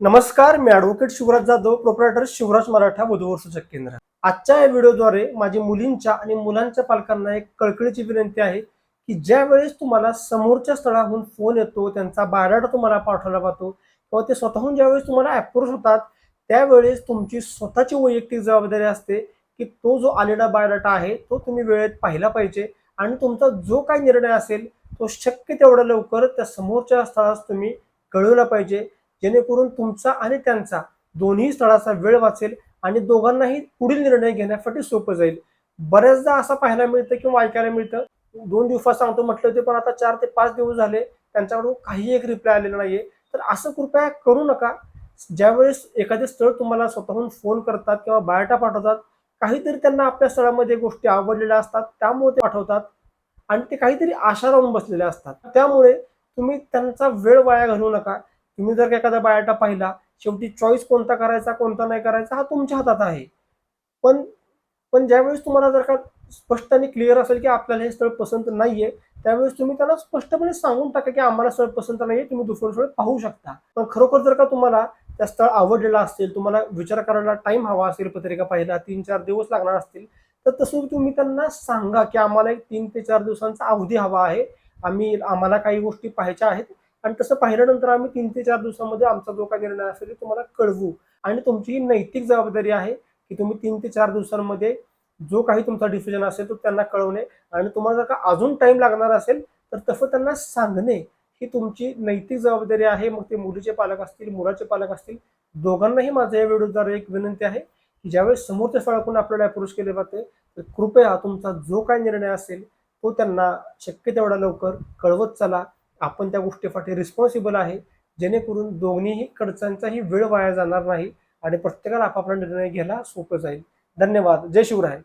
नमस्कार मी advocate Shivraj Jadhav proprietor Shivraj Maratha वधूवर सूचक केंद्र. आजच्या या व्हिडिओद्वारे माझी मुलींच्या आणि मुलांच्या पालकांना एक कळकळीची विनंती आहे की ज्या वेळेस तुम्हाला समोरच्या स्थळाहून फोन येतो त्यांचा बायोडाटा तुम्हाला पाठवला जातो किंवा ते स्वतःहून ज्यावेळेस तुम्हाला अप्रोच होतात त्यावेळेस तुमची स्वतःची वैयक्तिक जबाबदारी असते की तो जो आलेला बायोडाटा आहे तो तुम्ही वेळेत पाहिला पाहिजे आणि तुमचा जो काही निर्णय असेल तो शक्य तेवढा लवकर त्या समोरच्या स्थळास तुम्ही कळवला पाहिजे. जेणेकरून तुमचा आणि त्यांचा दोन्ही स्थळाचा वेळ वाचेल आणि दोघांनाही पुढील निर्णय घेण्यासाठी सोपं जाईल. बऱ्याचदा असं पाहायला मिळतं किंवा ऐकायला मिळतं. दोन दिवसात सांगतो म्हटलं होते पण आता चार ते पाच दिवस झाले त्यांच्याकडून काही एक रिप्लाय आलेला नाहीये. तर असं कृपया करू नका. ज्यावेळेस एखादे स्थळ तुम्हाला स्वतःहून फोन करतात किंवा बायोटा पाठवतात काहीतरी त्यांना आपल्या स्थळामध्ये गोष्टी आवडलेल्या असतात त्यामुळे ते पाठवतात आणि ते काहीतरी आशा लावून बसलेले असतात. त्यामुळे तुम्ही त्यांचा वेळ वाया घालवू नका. तुम्ही जर का एखादा बायोटा पाहिला शेवटी चॉईस कोणता करायचा कोणता नाही करायचा हा तुमच्या हातात आहे. पण पण ज्यावेळेस तुम्हाला जर का स्पष्ट आणि क्लिअर असेल की आपल्याला हे स्थळ पसंत नाहीये त्यावेळेस तुम्ही त्यांना स्पष्टपणे सांगून टाका की आम्हाला स्थळ पसंत नाहीये तुम्ही दुसरं स्थळ पाहू शकता. पण खरोखर जर का तुम्हाला त्या स्थळ आवडलेलं असेल तुम्हाला विचार करायला टाइम हवा असेल पत्रिका पाहिला तीन चार दिवस लागणार असतील तर तसं तुम्ही त्यांना सांगा की आम्हाला एक तीन ते चार दिवसांचा अवधी हवा आहे. आम्ही आम्हाला काही गोष्टी पाहायच्या आहेत आणि तसं पाहिल्यानंतर आम्ही तीन ते चार दिवसामध्ये आमचा जो काही निर्णय असेल ते तुम्हाला कळवू. आणि तुमची ही नैतिक जबाबदारी आहे की तुम्ही तीन ते चार दिवसांमध्ये जो काही तुमचा डिसिजन असेल तो त्यांना कळवणे आणि तुम्हाला जर का अजून टाइम लागणार असेल तर तसं त्यांना सांगणे ही तुमची नैतिक जबाबदारी आहे. मग ते मुलीचे पालक असतील मुलाचे पालक असतील दोघांनाही माझ्या या व्हिडिओद्वारे एक विनंती आहे की ज्यावेळेस समोरच्या फळाकडून आपल्याला अप्रोच केले जाते तर कृपया तुमचा जो काही निर्णय असेल तो त्यांना शक्य तेवढा लवकर कळवत चला. आपण त्या गोष्टीसाठी रिस्पॉन्सिबल आहे. जेणेकरून दोन्हीही कडच्यांचाही वेळ वाया जाणार नाही आणि प्रत्येकाला आपापला निर्णय घ्यायला सोपं जाईल. धन्यवाद. जय शिवराय.